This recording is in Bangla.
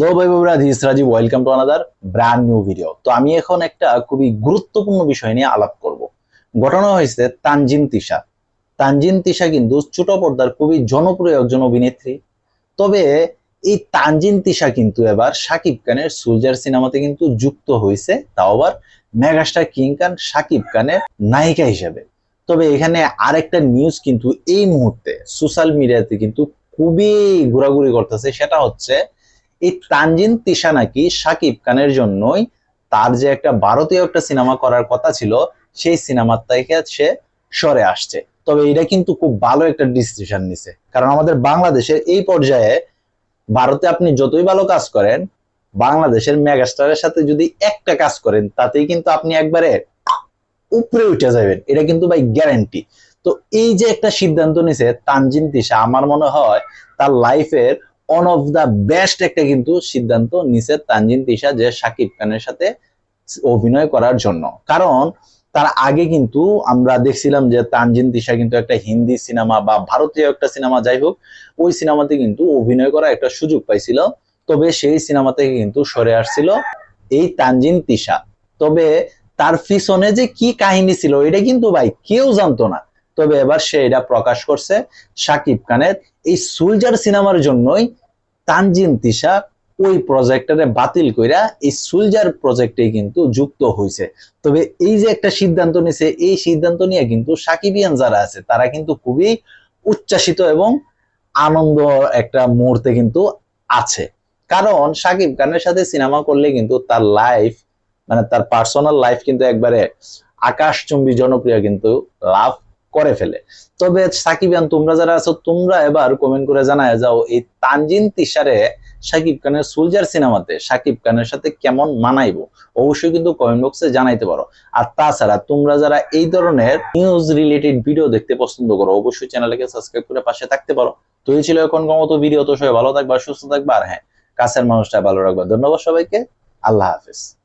হ্যালো ভাই বাবুরা this Rajib welcome to another brand new video তো আমি এখন একটা খুবই গুরুত্বপূর্ণ বিষয় নিয়ে আলাপ করব। ঘটনা হয়েছে তানজিন তিশা। তানজিন তিশা কিন্তু ছোট পর্দার খুবই জনপ্রিয় একজন অভিনেত্রী। তবে এই তানজিন তিশা কিন্তু এবার শাকিব খানের সুলজার সিনেমাতে কিন্তু যুক্ত হয়েছে। তাও আবার মেগাস্টার কিং খান শাকিব খানের নায়িকা হিসেবে। তবে এখানে আরেকটা নিউজ কিন্তু এই মুহূর্তে সোশ্যাল মিডিয়াতে কিন্তু খুবই ঘোরাঘুরি করতেছে। সেটা হচ্ছে এই তানজিন তিশা নাকি শাকিব খানের জন্যই তার যে একটা ভারতীয় একটা সিনেমা করার কথা ছিল, সেই সিনেমার থেকে সে সরে আসছে। তবে এটা কিন্তু খুব ভালো একটা ডিসিশন নিছে। কারণ আমাদের বাংলাদেশের এই পর্যায়ে ভারতে আপনি যতই ভালো কাজ করেন, বাংলাদেশের মেগাস্টারের সাথে যদি একটা কাজ করেন, তাতেই কিন্তু আপনি একবারে উপরে উঠে যাবেন। এটা কিন্তু ভাই গ্যারান্টি তো এই যে একটা সিদ্ধান্ত নিছে তানজিন তিশা, আমার মনে হয় তার লাইফের ওয়ান অফ দা বেস্ট একটা কিন্তু সিদ্ধান্ত নিছে তানজিন তিশা যে শাকিব খানের সাথে অভিনয় করার জন্য। কারণ তার আগে কিন্তু আমরা দেখছিলাম যে তানজিন তিশা কিন্তু একটা হিন্দি সিনেমা বা ভারতীয় একটা সিনেমা যাই হোক, ওই সিনেমাতে কিন্তু অভিনয় করার একটা সুযোগ পাইছিল। তবে সেই সিনেমা থেকে কিন্তু সরে আসছিল এই তানজিন তিশা। তবে তার পিছনে যে কি কাহিনী ছিল, এটা কিন্তু ভাই কেউ জানতো না। তবে এবার সে এটা প্রকাশ করছে শাকিব খানের। এই সুলজার সিনেমার জন্যই তানজিন তিশা ওই প্রজেক্টরে বাতিল কইরা এই সুলজার প্রজেক্টে কিন্তু যুক্ত হয়েছে তবে এই যে একটা সিদ্ধান্ত নিছে, এই সিদ্ধান্ত নিয়ে কিন্তু সাকিবিয়ান যারা আছে, তারা কিন্তু খুবই উচ্ছ্বাসিত এবং আনন্দ একটা মুহূর্তে কিন্তু আছে। কারণ সাকিব খানের সাথে সিনেমা করলে কিন্তু তার লাইফ মানে তার পার্সোনাল লাইফ কিন্তু একবারে আকাশচুম্বী জনপ্রিয় কিন্তু লাভ করে ফেলে। তবে সাকিবিয়ান তোমরা যারা আছো, তোমরা এবার কমেন্ট করে জানায় যাও এই তানজিন তিশারে সাকিব খানের সুলজার সিনেমাতে সাকিব খানের সাথে কেমন মানাইবো? অবশ্যই কিন্তু কমেন্ট বক্সে জানাইতে পারো। আর তাছাড়া তোমরা যারা এই ধরনের নিউজ রিলেটেড ভিডিও দেখতে পছন্দ করো, অবশ্যই চ্যানেলকে সাবস্ক্রাইব করে পাশে থাকতে পারো। তো এই ছিল এখন মতো ভিডিও তো সবাই ভালো থাকবা, সুস্থ থাকবা। আর হ্যাঁ কাছের মানুষটা ভালো রাখবা। ধন্যবাদ সবাইকে। আল্লাহ হাফিজ।